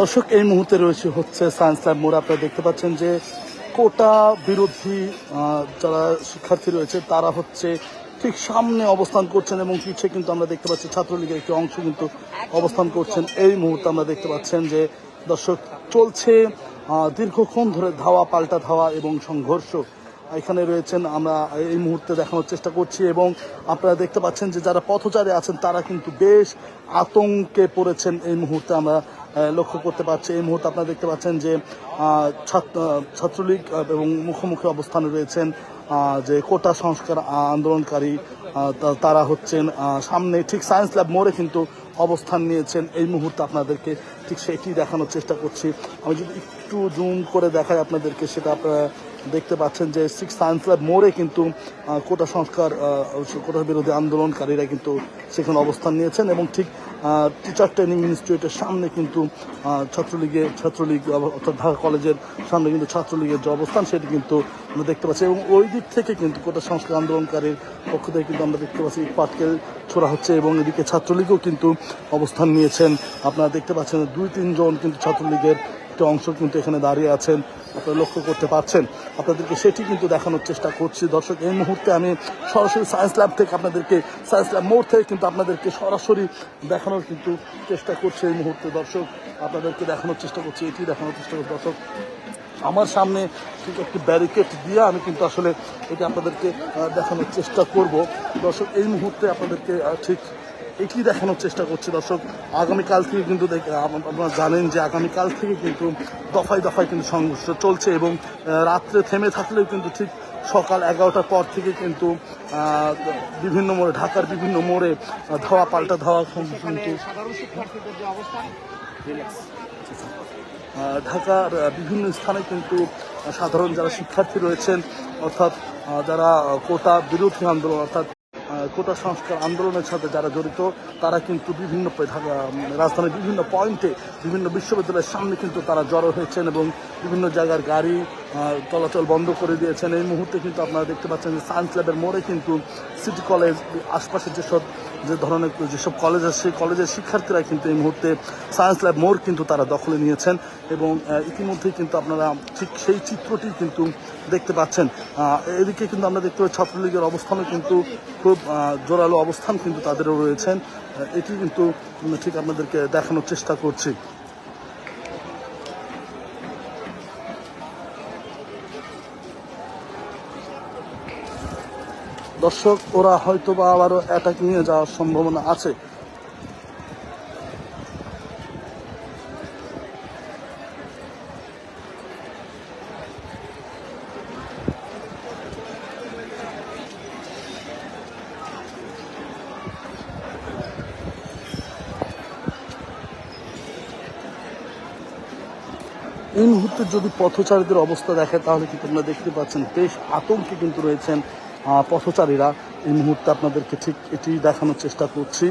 দর্শক, এই মুহূর্তে রয়েছে হচ্ছে সায়েন্স ল্যাব মোড়। আপনারা দেখতে পাচ্ছেন যে কোটা বিরোধী যারা শিক্ষার্থী রয়েছে, তারা হচ্ছে ঠিক সামনে অবস্থান করছেন এবং পিছিয়ে কিন্তু আমরা দেখতে পাচ্ছি ছাত্রলীগের একটি অংশ কিন্তু অবস্থান করছেন। এই মুহূর্তে আমরা দেখতে পাচ্ছেন যে দর্শক, চলছে দীর্ঘক্ষণ ধরে ধাওয়া, পাল্টা ধাওয়া এবং সংঘর্ষ। এখানে রয়েছেন, আমরা এই মুহূর্তে দেখানোর চেষ্টা করছি এবং আপনারা দেখতে পাচ্ছেন যে যারা পথচারী আছেন, তারা কিন্তু বেশ আতঙ্কে পড়েছেন। এই মুহূর্তে আমরা লক্ষ্য করতে পারছে। এই মুহূর্তে আপনারা দেখতে পাচ্ছেন যে ছাত্র ছাত্রলীগ এবং মুখোমুখি অবস্থানে রয়েছেন যে কোটা সংস্কার আন্দোলনকারী তারা হচ্ছেন সামনে ঠিক সায়েন্স ল্যাব মোড়ে কিন্তু অবস্থান নিয়েছেন। এই মুহূর্তে আপনাদেরকে ঠিক সেটি দেখানোর চেষ্টা করছি। আমি যদি একটু জুম করে দেখাই আপনাদেরকে, সেটা আপনারা দেখতে পাচ্ছেন যে সিক্স সায়েন্স ল্যাব মোড়ে কিন্তু কোটা সংস্কার কোটা বিরোধী আন্দোলনকারীরা কিন্তু সেখানে অবস্থান নিয়েছেন এবং ঠিক টিচার ট্রেনিং ইনস্টিটিউটের সামনে কিন্তু ছাত্রলীগের ছাত্রলীগ অর্থাৎ ঢাকা কলেজের সামনে কিন্তু ছাত্রলীগের যে অবস্থান সেটি কিন্তু আমরা দেখতে পাচ্ছি এবং ওই দিক থেকে কিন্তু কোটা সংস্কার আন্দোলনকারীর পক্ষ থেকে কিন্তু আমরা দেখতে পাচ্ছি পাটকেল ছোড়া হচ্ছে এবং এদিকে ছাত্রলীগও কিন্তু অবস্থান নিয়েছেন। আপনারা দেখতে পাচ্ছেন দুই, তিনজন কিন্তু ছাত্রলীগের একটা অংশ কিন্তু এখানে দাঁড়িয়ে আছেন। আপনারা লক্ষ্য করতে পারছেন। আপনাদেরকে সেটি কিন্তু দেখানোর চেষ্টা করছি। দর্শক, এই মুহূর্তে আমি সরাসরি সায়েন্স ল্যাব থেকে আপনাদেরকে সায়েন্স ল্যাব মোড় থেকে কিন্তু আপনাদেরকে সরাসরি দেখানোর কিন্তু চেষ্টা করছি এই মুহূর্তে। দর্শক, আপনাদেরকে দেখানোর চেষ্টা করছি, এটি দেখানোর চেষ্টা করছি। দর্শক, আমার সামনে ঠিক একটি ব্যারিকেড দিয়ে আমি কিন্তু আসলে এটা আপনাদেরকে দেখানোর চেষ্টা করব। দর্শক, এই মুহূর্তে আপনাদেরকে ঠিক এটি দেখানোর চেষ্টা করছি দর্শক। আগামীকাল থেকে কিন্তু দেখ- আপনারা জানেন যে আগামীকাল থেকে কিন্তু দফায় দফায় কিন্তু সংঘর্ষ চলছে এবং রাত্রে থেমে থাকলেও কিন্তু ঠিক সকাল এগারোটার পর থেকে কিন্তু বিভিন্ন মোড়ে ঢাকার বিভিন্ন মোড়ে ধাওয়া পাল্টা ধাওয়া কিন্তু ঢাকার বিভিন্ন স্থানে কিন্তু সাধারণ যারা শিক্ষার্থী রয়েছেন অর্থাৎ যারা কোটা বিরোধী আন্দোলন অর্থাৎ কোটা সংস্কার আন্দোলনের সাথে যারা জড়িত, তারা কিন্তু বিভিন্ন রাজধানীর বিভিন্ন পয়েন্টে বিভিন্ন বিশ্ববিদ্যালয়ের সামনে কিন্তু তারা জড়ো হয়েছেন এবং বিভিন্ন জায়গার গাড়ি চলাচল বন্ধ করে দিয়েছেন। এই মুহূর্তে কিন্তু আপনারা দেখতে পাচ্ছেন যে সায়েন্স ল্যাবের মোড়ে কিন্তু সিটি কলেজ আশপাশের যেসব যে ধরনের যেসব কলেজ আছে, সেই কলেজের শিক্ষার্থীরা কিন্তু এই মুহূর্তে সায়েন্স ল্যাব মোড় কিন্তু তারা দখলে নিয়েছেন এবং ইতিমধ্যেই কিন্তু আপনারা ঠিক সেই চিত্রটি কিন্তু দেখতে পাচ্ছেন। এদিকে কিন্তু আমরা দেখতে পাচ্ছি ছাত্রলীগের অবস্থানও কিন্তু খুব জোরালো অবস্থান কিন্তু তাদেরও রয়েছেন। এটি কিন্তু ঠিক আপনাদেরকে দেখানোর চেষ্টা করছি। দর্শক, ওরা হয়তো বা আবারও অ্যাটাক নিয়ে যাওয়ার সম্ভাবনা আছে। এই মুহূর্তে যদি পথচারীদের অবস্থা দেখে, তাহলে কিন্তু আপনারা দেখতে পাচ্ছেন, বেশ আতঙ্কে কিন্তু রয়েছেন পথচারীরা এই মুহূর্তে আপনাদেরকে ঠিক এটি দেখানোর চেষ্টা করছি।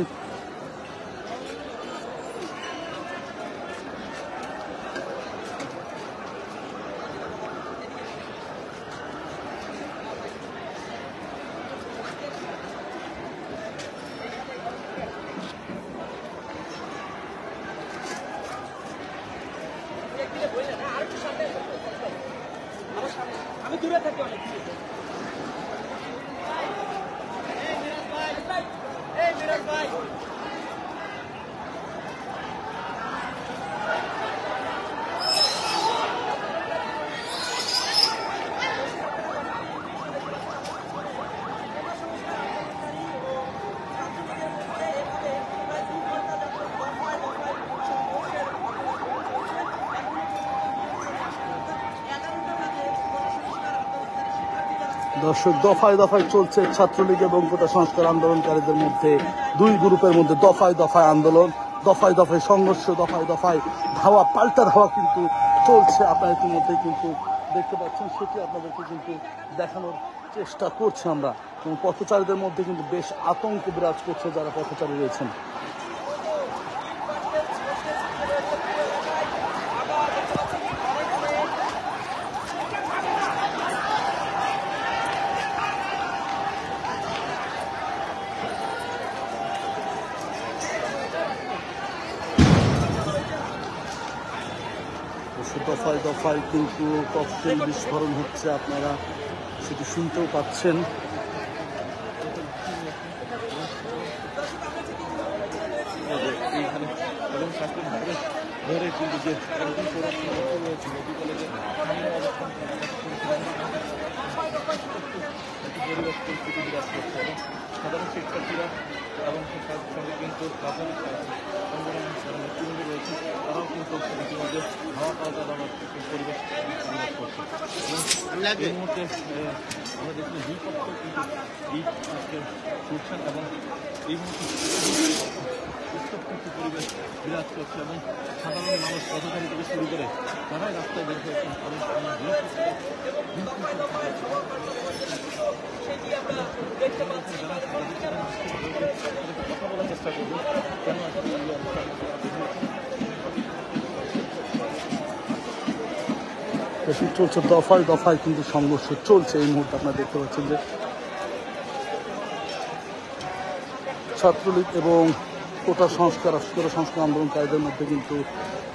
দর্শক, দফায় দফায় চলছে ছাত্রলীগ এবং কোটা সংস্কার আন্দোলনকারীদের মধ্যে দুই গ্রুপের মধ্যে দফায় দফায় আন্দোলন, দফায় দফায় সংঘর্ষ, দফায় দফায় ধাওয়া, পাল্টা ধাওয়া কিন্তু চলছে। আপনারা ইতিমধ্যে কিন্তু দেখতে পাচ্ছেন, সেটি আপনাদেরকে কিন্তু দেখানোর চেষ্টা করছি আমরা। এবং পথচারীদের মধ্যে কিন্তু বেশ আতঙ্ক বিরাজ করছে যারা পথচারী রয়েছেন সো দফায় কিন্তু ককটেল বিস্ফোরণ হচ্ছে, আপনারা সেটি শুনতেও পাচ্ছেন। ধরে কিন্তু যে সাধারণ শিক্ষার্থীরা এবং সঙ্গে কিন্তু নেতৃবৃন্দ রয়েছে তারাও কিন্তু ইতিমধ্যে হাওয়া পাওয়া যাওয়ার পরিবেশ করছে এই মুহূর্তে আমরা দেখছি দুই পক্ষ কিন্তু ঈদ আজকে ছুটছেন এবং এই মুহূর্তে উত্তপ্ত একটি পরিবেশ বিরাজ করছে এবং সাধারণ মানুষ পথচারী থেকে শুরু করে তারাই রাস্তায় বের হয়েছেন চলছে দফায় দফায় কিন্তু সংঘর্ষ চলছে। এই মুহূর্তে আপনারা দেখতে পাচ্ছেন যে ছাত্রলীগ এবং কোটা সংস্কার কোটা সংস্কার আন্দোলনকারীদের মধ্যে কিন্তু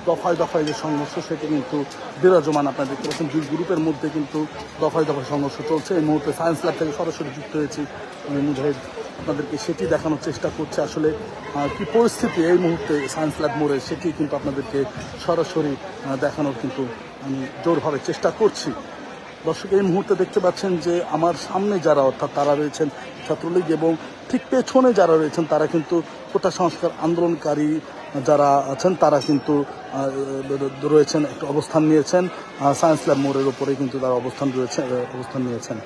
দফায় দফায় যে সংঘর্ষ, সেটা কিন্তু বিরাজমান আপনারা দেখতে পাচ্ছেন দুই গ্রুপের মধ্যে কিন্তু দফায় দফায় সংঘর্ষ চলছে। এই মুহূর্তে সায়েন্স ল্যাব থেকে সরাসরি যুক্ত হয়েছি আমি মুজাহিদ। আপনাদেরকে সেটি দেখানোর চেষ্টা করছে আসলে কি পরিস্থিতি এই মুহূর্তে সায়েন্স ল্যাব মোড়ে, সেটি কিন্তু আপনাদেরকে সরাসরি দেখানোর কিন্তু আমি জোরভাবে চেষ্টা করছি। দর্শক, এই মুহূর্তে দেখতে পাচ্ছেন যে আমার সামনে যারা অর্থাৎ তারা রয়েছেন ছাত্রলীগ এবং ঠিক পেছনে যারা রয়েছেন, তারা কিন্তু কোটা সংস্কার আন্দোলনকারী যারা আছেন, তারা কিন্তু রয়েছেন, একটা অবস্থান নিয়েছেন। সায়েন্স ল্যাব মোড়ের ওপরে কিন্তু তারা অবস্থান রয়েছে অবস্থান নিয়েছেন।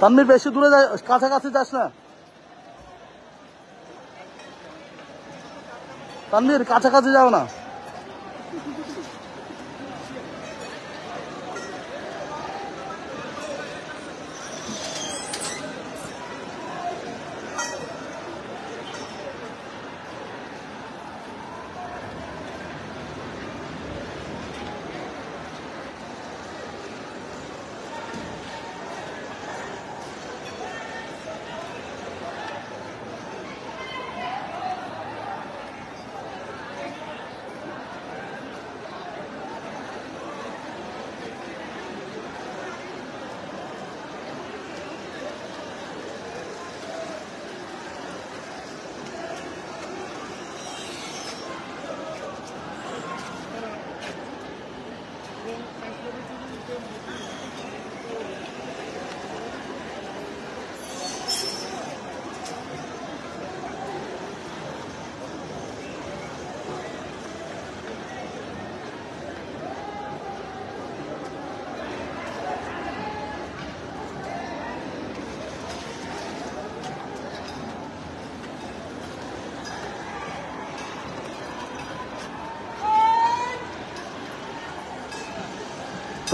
তানমির বেশি দূরে যায়, কাছাকাছি যাস না? তানমির কাছাকাছি যাও না।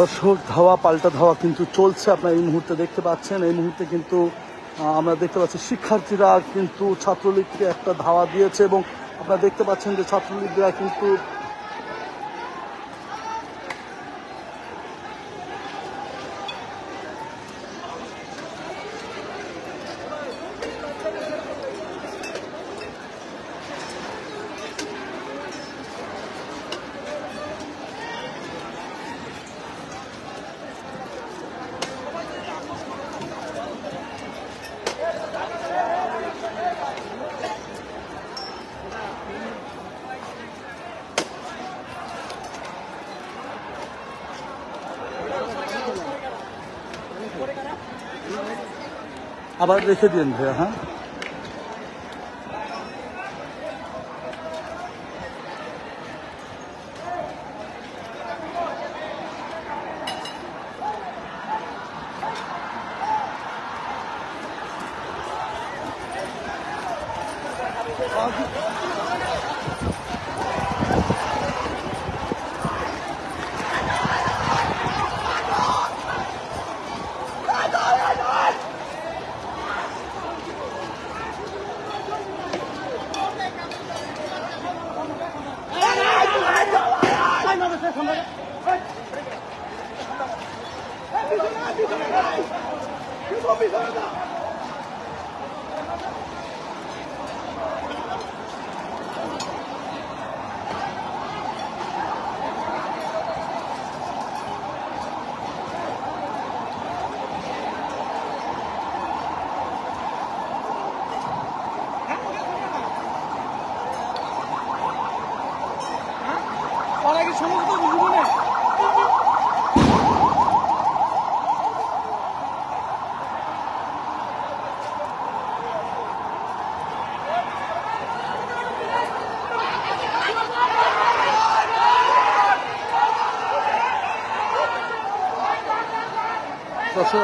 দর্শক ধাওয়া, পাল্টা ধাওয়া কিন্তু চলছে। আপনারা এই মুহূর্তে দেখতে পাচ্ছেন, এই মুহূর্তে কিন্তু আমরা দেখতে পাচ্ছি শিক্ষার্থীরা কিন্তু ছাত্রলীগকে একটা ধাওয়া দিয়েছে এবং আপনারা দেখতে পাচ্ছেন যে ছাত্রলীগরা কিন্তু আবার রেখে দিন ভাইয়া হ্যাঁ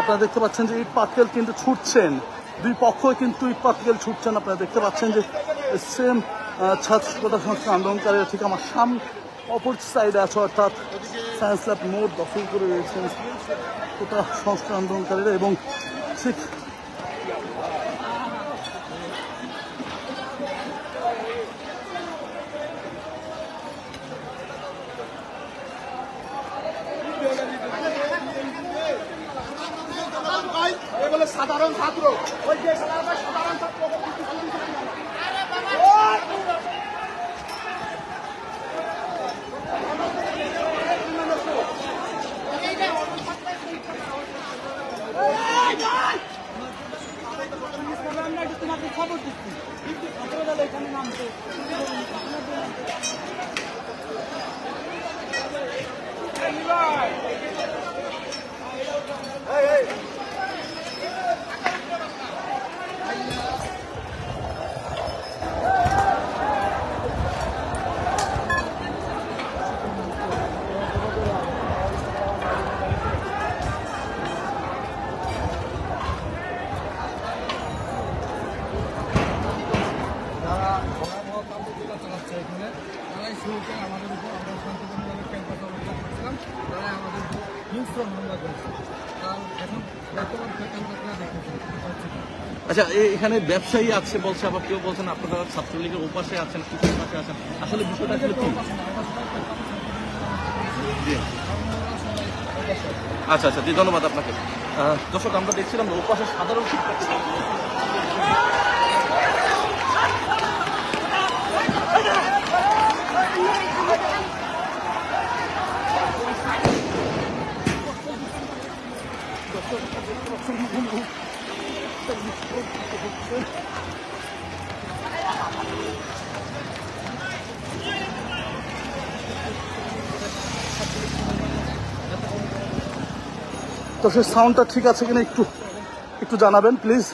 আপনারা দেখতে পাচ্ছেন যে ইট পাটকেল কিন্তু ছুটছেন। দুই পক্ষই কিন্তু ইট পাটকেল ছুটছেন। আপনারা দেখতে পাচ্ছেন যে সেম ছাত্র আন্দোলনকারীরা ঠিক আমার সাম সাইডে আছে, অর্থাৎ সায়েন্স ল্যাব মোড় দখল করে রয়েছেন কোটা সংস্কার আন্দোলনকারীরা এবং ঠিক সাধারণ ছাত্র। ওই যে সাধারণ ছাত্র তোমাকে খবর দিচ্ছি এখানে নামছে যারা ভয়াবহ কার্যকলাপ চালাচ্ছে এখানে তারাই শুরুতে আমাদের উপর আমরা শান্তিপূর্ণভাবে ক্যাম্পাস অবস্থান করছিলাম তারাই আমাদের উপর হিংস্র হামলা করেছে কারণ এখন বর্তমান ক্যাম্পাসরা দেখেছে আচ্ছা এখানে ব্যবসায়ী আছে বলছে, আবার কেউ বলছেন আপনারা ছাত্রলীগের ওপাশে আছেন কিছু পাশে আছেন। আসলে বিষয়টা আসলে আচ্ছা আচ্ছা জি, ধন্যবাদ আপনাকে। দর্শক, আমরা দেখছিলাম ওপাশে সাধারণ শিক্ষার্থী তো সেই সাউন্ডটা ঠিক আছে কিনা একটু একটু জানাবেন প্লিজ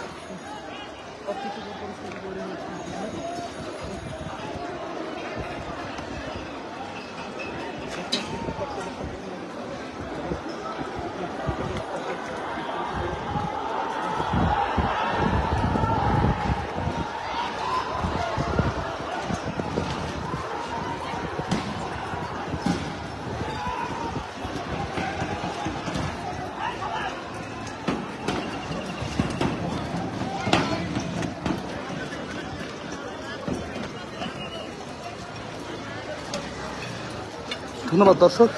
ধন্যবাদ দর্শক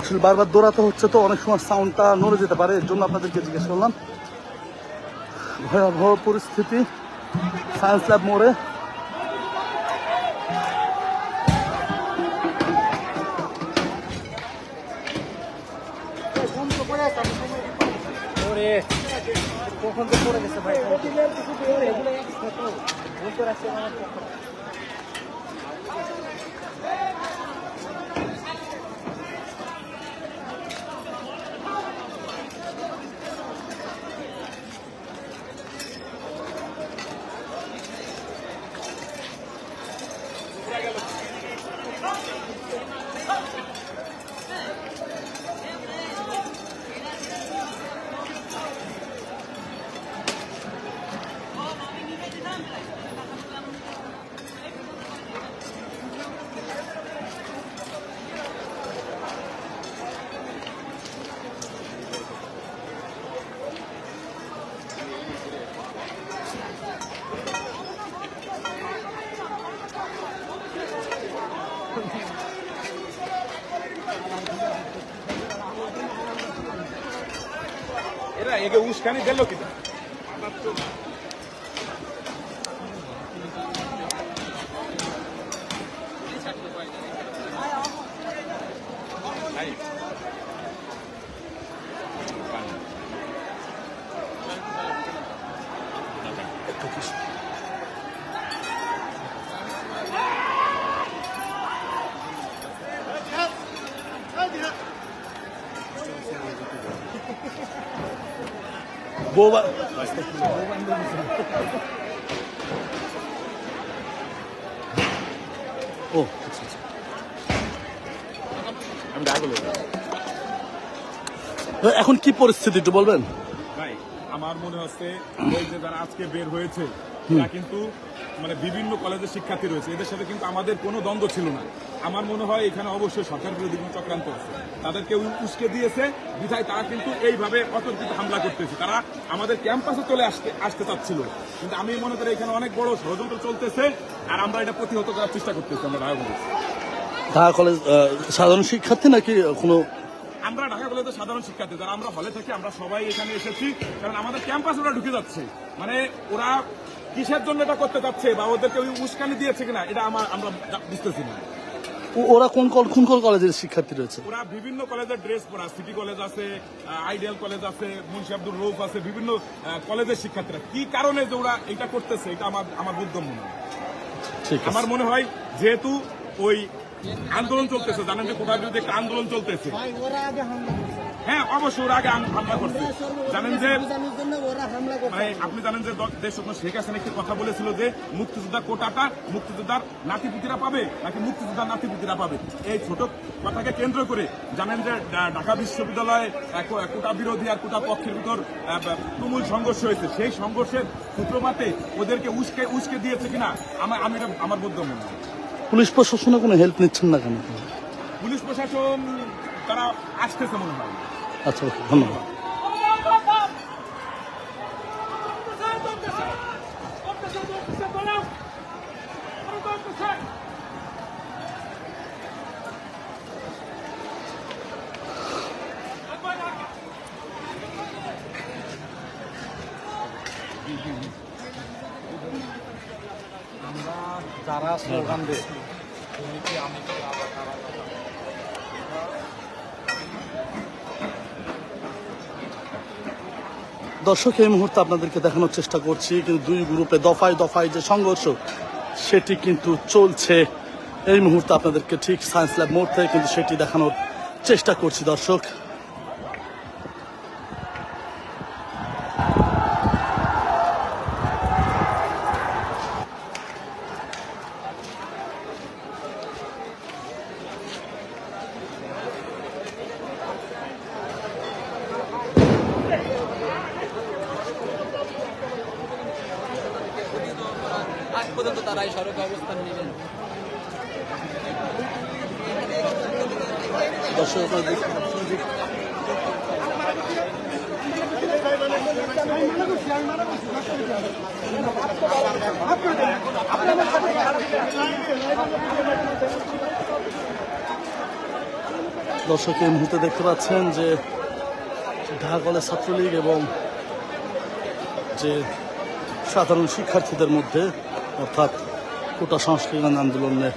আসলে বারবার দৌড়াতে হচ্ছে তো অনেক সময় সাউন্ডটা নড়ে যেতে পারে এর জন্য আপনাদেরকে জিজ্ঞেস করলাম ভয়াবহ পরিস্থিতি সায়েন্স ল্যাব মোড়ে কখন তো পড়ে গেছে ভাই ege uskani dello kita. বৌবা। ও আচ্ছা আচ্ছা। আমি এখন কি পরিস্থিতি একটু বলবেন? ভাই আমার মনে হচ্ছে এই যে যারা আজকে বের হয়েছে তারা কিন্তু মানে বিভিন্ন কলেজের শিক্ষার্থী রয়েছে। এদের সাথে কিন্তু আমাদের কোনো দ্বন্দ্ব ছিল না। আমার মনে হয় এখানে অবশ্যই সরকার বিরোধী কোনো চক্রান্ত আছে। তাদেরকে উস্কে দিয়েছে বিধায় তারা কিন্তু এইভাবে অতর্কিত হামলা করতেছে। তারা আমাদের ক্যাম্পাসে চলে আসতে আসতে চাচ্ছিল। কিন্তু আমি মনে করি এখানে অনেক বড় ষড়যন্ত্র চলতেছে আর আমরা এটা প্রতিহত করার চেষ্টা করতেছি আমরা ঢাকা কলেজ। ঢাকা কলেজ সাধারণ শিক্ষার্থী নাকি কোনো আমরা ঢাকা কলেজের সাধারণ শিক্ষার্থী। যারা আমরা হলে থাকি আমরা সবাই এখানে এসেছি। কারণ আমাদের ক্যাম্পাস ওরা ঢুকে যাচ্ছে। মানে ওরা কিসের জন্য এটা করতে চাচ্ছে বা ওদেরকে ওই উস্কানি দিয়েছে কিনা এটা আমার আমরা বুঝতেছি না। ওরা কোন কোন কোন কলেজের শিক্ষার্থী রয়েছে? ওরা বিভিন্ন কলেজের ড্রেস পরা সিটি কলেজ আছে আইডিয়াল কলেজ আছে মুন্সি আব্দুল রৌফ আছে বিভিন্ন কলেজের শিক্ষার্থীরা। কি কারণে যে ওরা এটা করতেছে এটা আমার আমার বোধগম্য না ঠিক আমার মনে হয় যেহেতু ওই আন্দোলন চলতেছে জানেন যে কোটার বিরুদ্ধে একটা আন্দোলন চলতেছে হ্যাঁ অবশ্যই ওরা আগে হামলা করছে। জানেন যে মানে আপনি জানেন যে দেশ শেখ হাসিনা একটি কথা বলেছিল যে মুক্তিযোদ্ধা কোটাটা মুক্তিযোদ্ধার নাতিপুতিরা পাবে নাকি মুক্তিযোদ্ধার নাতিপুতিরা পাবে? এই ছোট কথাকে কেন্দ্র করে জানেন যে ঢাকা বিশ্ববিদ্যালয়ে এক- কোটা বিরোধী আর কোটা পক্ষের ভিতর তুমুল সংঘর্ষ হয়েছে। সেই সংঘর্ষের সূত্রপাতে ওদেরকে উস্কে উস্কে দিয়েছে কিনা? আমার আমি আমার বোধগম্য না পুলিশ প্রশাসনে কোনো হেল্প নিচ্ছেন না কেন? পুলিশ প্রশাসন তারা আসতেছে মনে হয়। আচ্ছা ধন্যবাদ আমরা যারা স্লোগান দেয় দর্শক, এই মুহূর্তে আপনাদেরকে দেখানোর চেষ্টা করছি, কিন্তু দুই গ্রুপে দফায় দফায় যে সংঘর্ষ, সেটি কিন্তু চলছে। এই মুহূর্তে আপনাদেরকে ঠিক সায়েন্স ল্যাব মোড় থেকে কিন্তু সেটি দেখানোর চেষ্টা করছি দর্শক আজ পর্যন্ত তারাই সড়কে অবস্থান নেবেন দর্শক আপনারা দেখতে পাচ্ছেন যে দর্শক এই পাচ্ছেন যে ঢাকা কলেজ ছাত্রলীগ এবং যে সাধারণ শিক্ষার্থীদের মধ্যে, অর্থাৎ কোটা সংস্কৃতি আন্দোলনের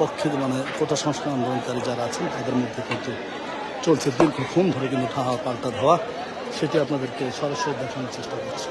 পক্ষে মানে কোটা সংস্কার আন্দোলনকারী যারা আছেন, তাদের মধ্যে কিন্তু চলছে দীর্ঘক্ষণ ধরে কিন্তু ঠাহা পাল্টা ধোয়া সেটি আপনাদেরকে সরাসরি দেখানোর চেষ্টা করছি।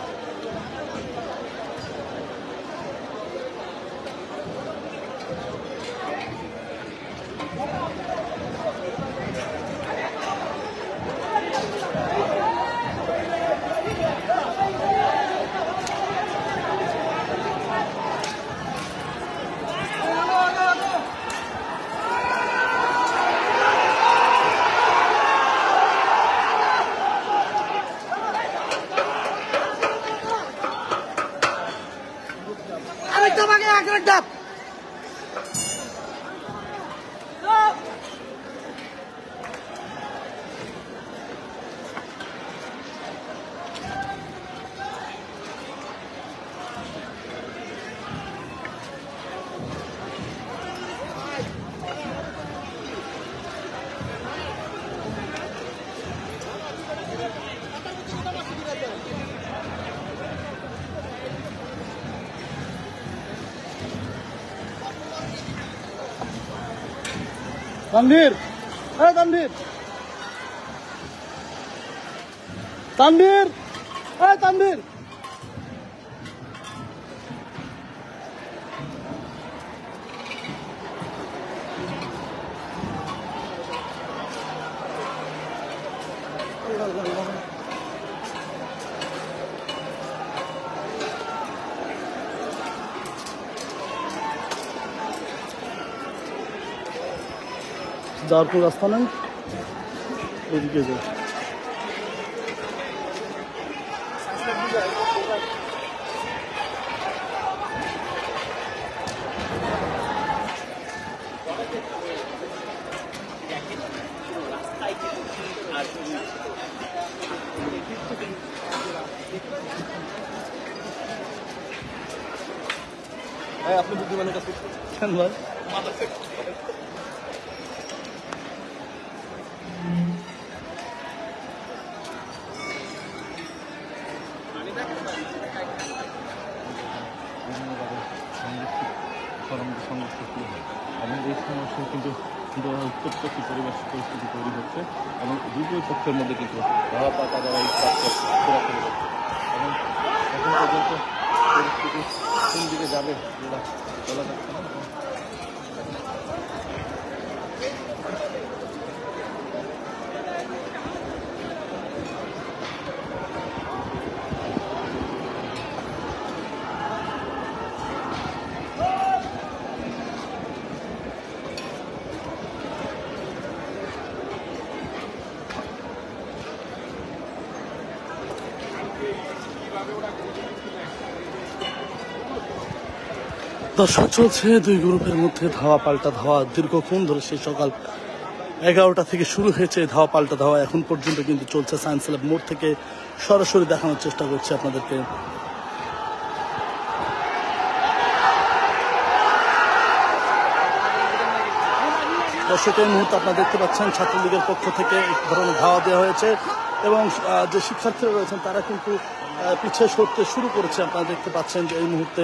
তানভীর হ্যাঁ তানভীর তানভীর হ্যাঁ তানভীর যাওয়ার কোনো রাস্তা নেই? যাও হ্যাঁ আপনি বুদ্ধিমানের কাছে কেন ভাই বিভিন্নভাবে সংরক্ষিত সংরক্ষিত হয়। এবং এই সমস্যায় কিন্তু উত্তপ্ত একটি পরিবেশ পরিস্থিতি তৈরি হচ্ছে এবং দুটোই পক্ষের মধ্যে কিন্তু ধরা পাতা দ্বারা ঘোরাফেরা হচ্ছে। এবং এখন পর্যন্ত পরিস্থিতি কোন দিকে যাবে বলা যাচ্ছে না। দর্শক চলছে দুই গ্রুপের মধ্যে ধাওয়া পাল্টা ধাওয়া দীর্ঘক্ষণ ধরে সেই সকাল এগারোটা থেকে শুরু হয়েছে। ধাওয়া পাল্টা ধাওয়া এখন পর্যন্ত কিন্তু চলছে। সায়েন্স ল্যাব মোড় থেকে সরাসরি দেখানোর চেষ্টা করছি আপনাদেরকে। দর্শক, এই মুহূর্তে আপনারা দেখতে পাচ্ছেন ছাত্রলীগের পক্ষ থেকে এক ধরনের ধাওয়া দেওয়া হয়েছে এবং যে শিক্ষার্থীরা রয়েছেন তারা কিন্তু পিছিয়ে সরতে শুরু করেছে। আপনারা দেখতে পাচ্ছেন যে এই মুহূর্তে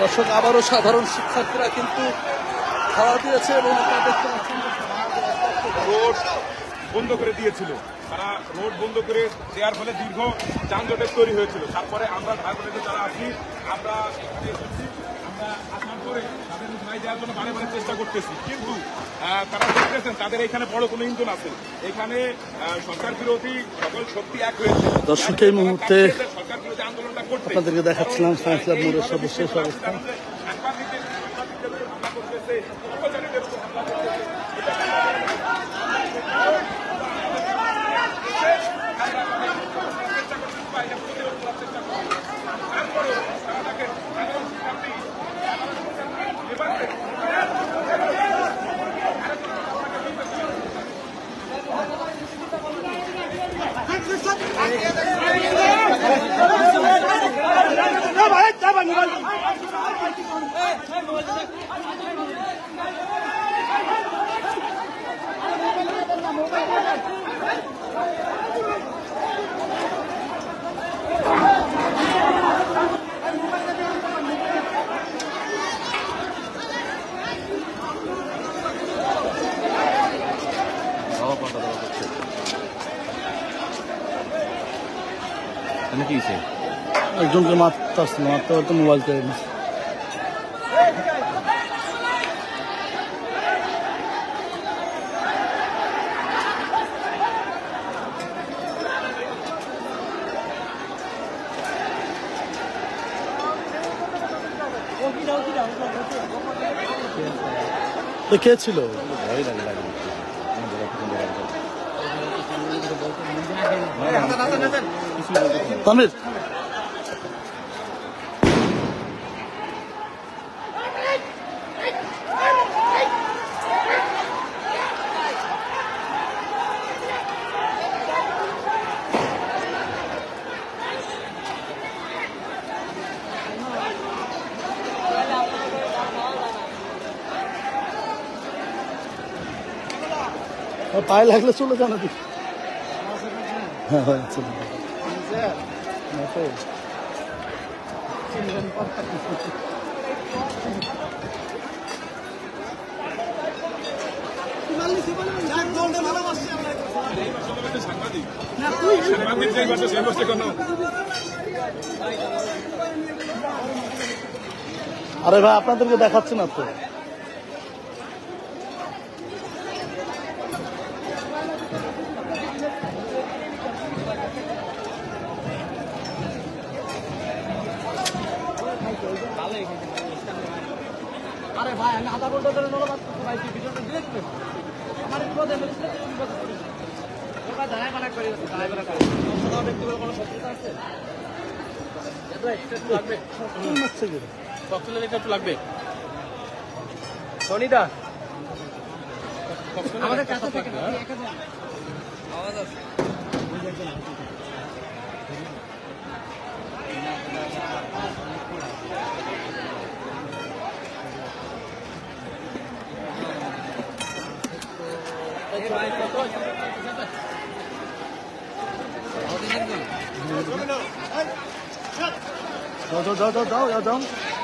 দর্শক, আবারও সাধারণ শিক্ষার্থীরা কিন্তু খাওয়া দিয়েছে এবং আপনারা রোড বন্ধ করে দিয়েছিল। তারা রোড বন্ধ করে দেওয়ার ফলে দীর্ঘ যানজটের তৈরি হয়েছিল। তারপরে আমরা বোনেদের যারা আছি, আমরা এখানে আমরা আসার পরে ভাই দেওয়ার জন্য বারে বারে চেষ্টা করতেছি। কিন্তু তারা দেখতেছেন তাদের এখানে বড় কোনো ইন্ধন আছে। এখানে সরকার বিরোধী সকল শক্তি এক হয়েছে। দর্শক, এই মুহূর্তে সরকার বিরোধী আন্দোলনটা করতে। আপনাদেরকে দেখাচ্ছিলাম সায়েন্স ল্যাব মোড়ের সর্বশেষ অবস্থা সাংবাদিকদের সাংবাদিকদের উপর হামলা করতেছে কর্মচারীদের উপর হামলা করতেছে ধাওয়া পাতা দেওয়া হচ্ছে এখানে কি হয়েছে একজনকে মারতে আসছিল মারতে মারতে মোবাইল কেড়ে নিচ্ছে তো কে ছিল ভয় লাগে লাগে আমি বলা থেকে বলা যায়। তামির লাগলে চলে যান হ্যাঁ হ্যাঁ চলে যান। সাংবাদিক সাংবাদিক বসে সেই বসে কোনো আরে ভাই আপনাদেরকে দেখাচ্ছে না তো তুলে নিতে একটু লাগবে সনিদা আমাদের কাছে থাকে না আওয়াজ আছে 走走走走走，要走。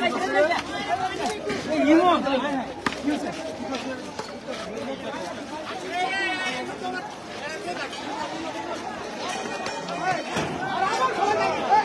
哎，你弄啥？你弄啥？你弄啥？你弄啥？哎，来吧，兄弟！